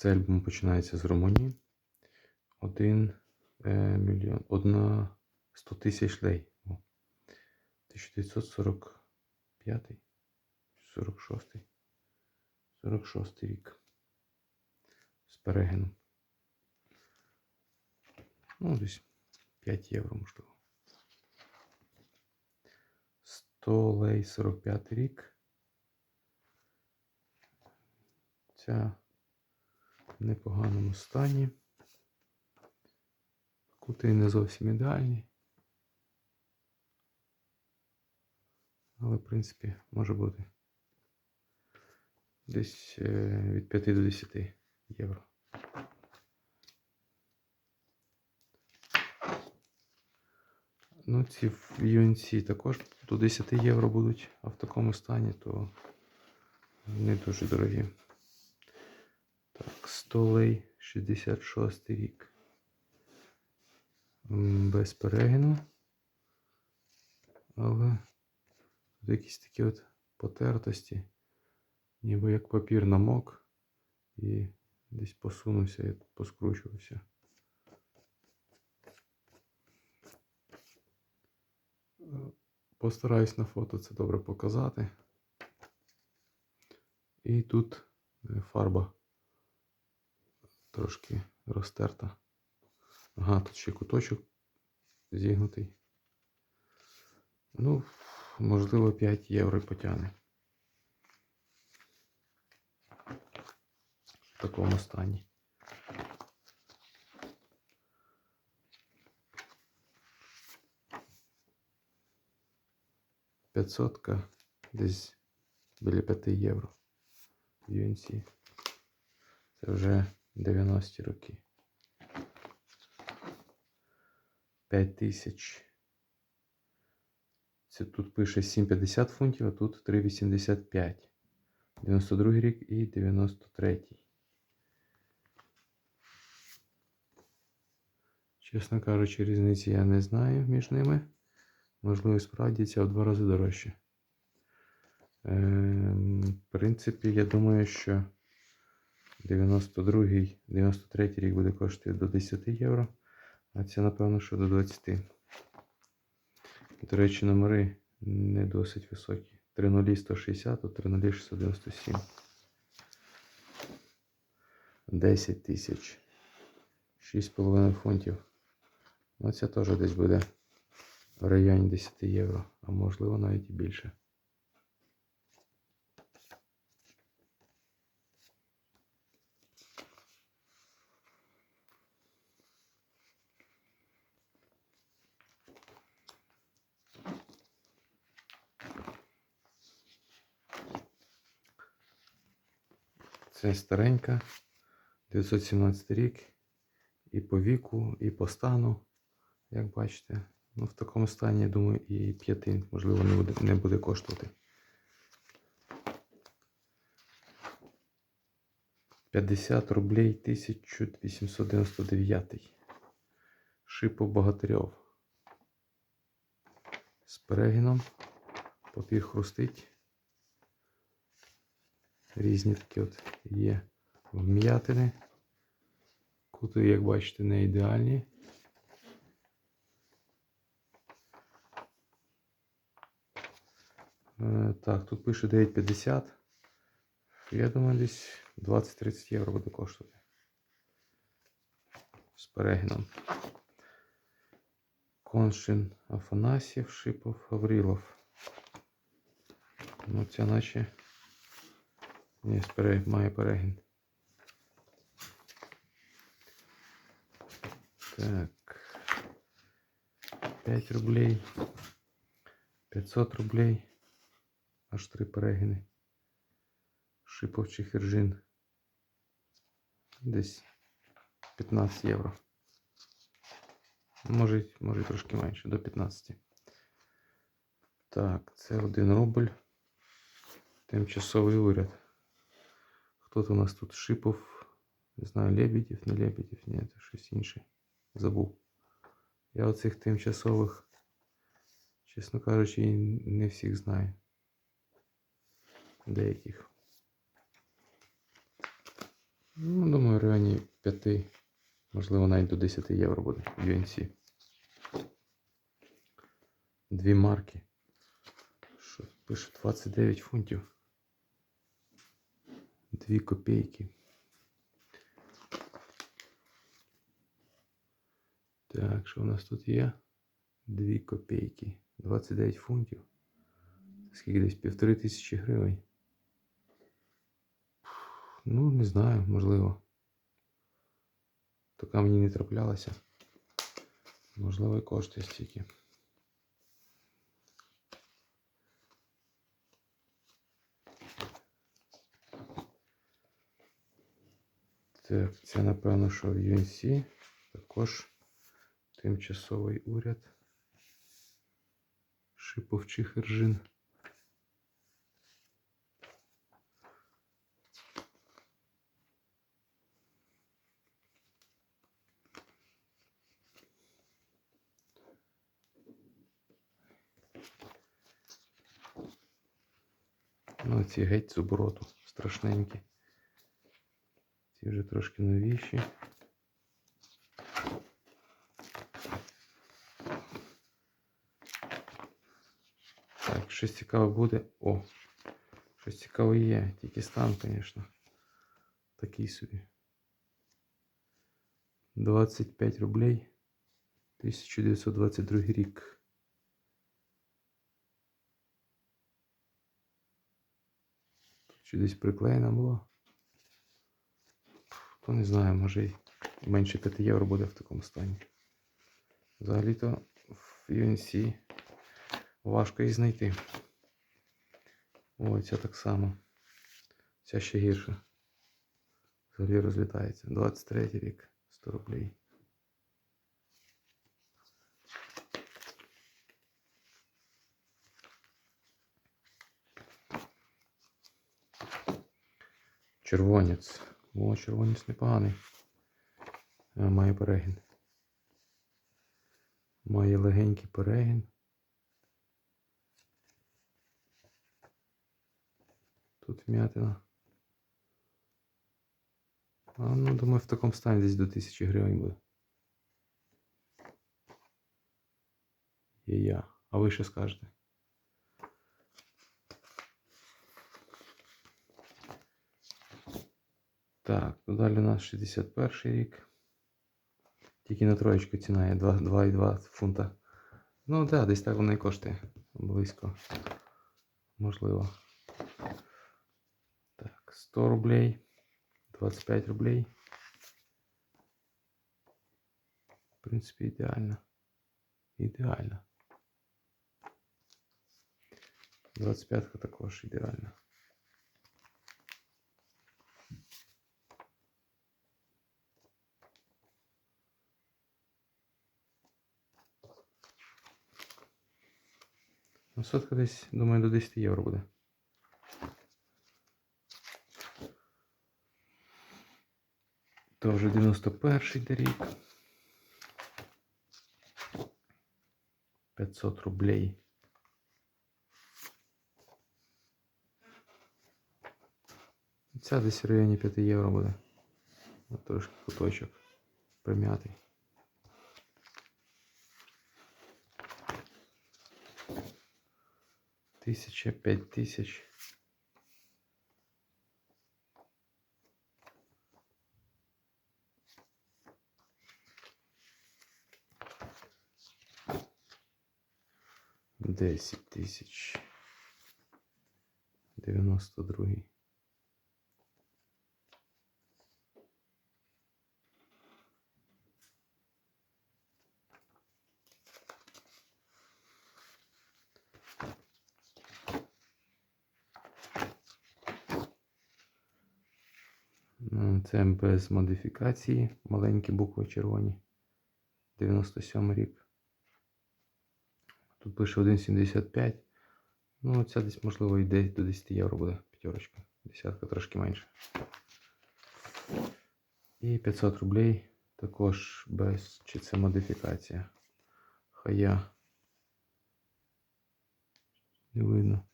Цей альбом починається з Румунії. Один е, мільйон. Одна 100 тисяч лей. 1945. 46. 46 рік. З перегином. Ну, десь 5 євро, можливо. 100 лей 45 рік. Ця непоганому стані. Кути не зовсім ідеальні. Але, в принципі, може бути десь е, від 5 до 10 євро. Ну, ці в UNC також до 10 євро будуть, а в такому стані, то не дуже дорогі. Столей 66 рік. Без перегину. Але тут якісь такі от потертості, ніби як папір намок і десь посунувся і поскручувався. Постараюсь на фото це добре показати. І тут е, фарба трошки розтерта. Ага, тут ще куточок зігнутий. Ну, можливо, 5 євро потягне. В такому стані. П'ятсотка десь біля 5 євро в UNC. Це вже 90 роки. 5 тисяч. Це тут пише 7,50 фунтів, а тут 3,85. 92 рік і 93. Чесно кажучи, різниці я не знаю між ними. Можливо, справді ця в два рази дорожче. Ем, в принципі, я думаю, що 92-й, 93 рік буде коштувати до 10 євро, а це, напевно, що до 20. До речі, номери не досить високі. 3.0 160, а 3.0 697. 10 тисяч. 6,5 фунтів. Ну, це теж десь буде в районі 10 євро, а можливо навіть і більше. Це старенька, 917 рік. І по віку, і по стану, як бачите. Ну, в такому стані, я думаю, і 5, можливо, не буде, не буде коштувати. 50 рублей 1899. Шипо Богатирьов. З перегином. Папір хрустить. Різні такі от є вм'ятини. Кути, як бачите, не ідеальні. Е, Так, тут пише 9,50. Я думаю, десь 20-30 євро буде коштувати. З перегином. Коншин Афанасьєв, Шипов, Аврилов. Ну, це наче. Ні, має перегін. Так. 5 рублей. 500 рублей. Аж три перегини. Шипов чи Хержин. Десь 15 євро. Може, може трошки менше, до 15. Так, це 1 рубль. Тимчасовий уряд. Хто то у нас тут Шипов? Не знаю, Лебедів, не Лебедів, ні, це щось інше. Забув. Я оцих тимчасових, чесно кажучи, і не всіх знаю. Деяких. Ну, думаю, в районі 5, можливо, навіть до 10 євро буде в UNC. Дві марки. Що пише 29 фунтів. Дві копійки. Так, що у нас тут є? Дві копійки. 29 фунтів. Скільки десь півтори тисячі гривень. Ну, не знаю, можливо. Така мені не траплялася. Можливо, і коштує стільки. Так, це напевно, що в UNC також тимчасовий уряд. Шиповчих іржин. Ну, ці геть зуброту страшненькі. Ці вже трошки новіші. Так, щось цікаве буде. О! Щось цікаве є. Тільки стан, звісно. Такий собі. 25 рублей. 1922 рік. Чи десь приклеєно було. То не знаю, може й менше 5 євро буде в такому стані. Взагалі-то в UNC важко її знайти. Ой, ця так само. Ця ще гірше. Взагалі розлітається. 23 рік, 100 рублей. Червонець. О, червонець непоганий. Має перегін. Має легенький перегін. Тут вмятина. А, ну, думаю, в такому стані десь до 1000 гривень буде. Є я. А ви що скажете? Так, ну далі у нас 61 рік. Тільки на троєчку ціна є 2,2 фунта. Ну так, да, десь так воно і коштує. Близько. Можливо. Так, 100 рублей. 25 рублей. В принципі, ідеально. Ідеально. 25 також ідеально. Сотка десь, думаю, до 10 євро буде. То вже 91 йде рік. 500 рублей. Ця десь в районі 5 євро буде. Трошки куточок прим'ятий. Тисяча, п'ять тисяч. Десять тисяч. Дев'яносто другий. Це без модифікації. Маленькі букви червоні. 97 рік. Тут пише 1,75. Ну, ця десь, можливо, йде до 10 євро буде п'ятерочка. Десятка трошки менше. І 500 рублей також без чи це модифікація. Хая. Не видно.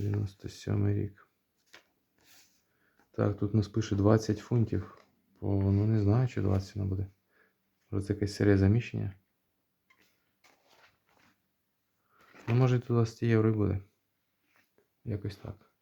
97 рік. Так, тут нас пише 20 фунтів. О, ну не знаю, чи 20 вона буде. Може це якась серія заміщення. Ну, може, тут 20 євро і буде. Якось так.